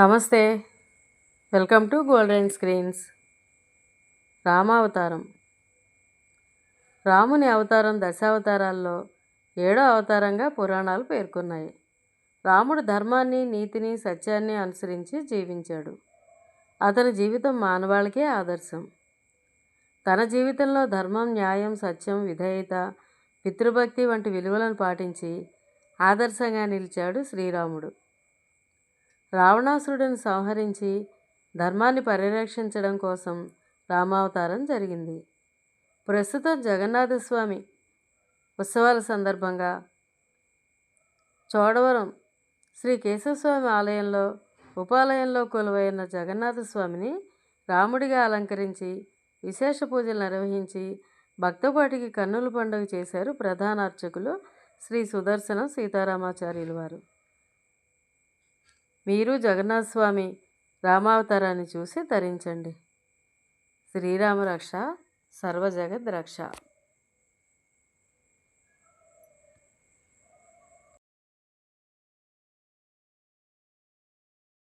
నమస్తే. Welcome to golden screens. రామావతారం. రాముని అవతారం దశావతారాల్లో ఏడో అవతారంగా పురాణాలు పేర్కొన్నాయి. రాముడు ధర్మాన్ని నీతిని సత్యాన్ని అనుసరించి జీవించాడు. అతని జీవితం మానవాళికే ఆదర్శం. తన జీవితంలో ధర్మం న్యాయం సత్యం విధేయత పితృభక్తి వంటి విలువలను పాటించి ఆదర్శంగా నిలిచాడు శ్రీరాముడు. రావణాసురుడిని సంహరించి ధర్మాన్ని పరిరక్షించడం కోసం రామావతారం జరిగింది. ప్రస్తుతం జగన్నాథస్వామి ఉత్సవాల సందర్భంగా చోడవరం శ్రీ కేశవస్వామి ఆలయంలో ఉపాలయంలో కొలువైన జగన్నాథస్వామిని రాముడిగా అలంకరించి విశేష పూజలు నిర్వహించి భక్తపాటికి కన్నుల పండుగ చేశారు ప్రధాన అర్చకులు శ్రీ సుదర్శనం సీతారామాచార్యులు వారు. మీరు జగన్నాథ్ స్వామి రామావతారాన్ని చూసి ధరించండి శ్రీరామ రక్ష సర్వజగద్ రక్ష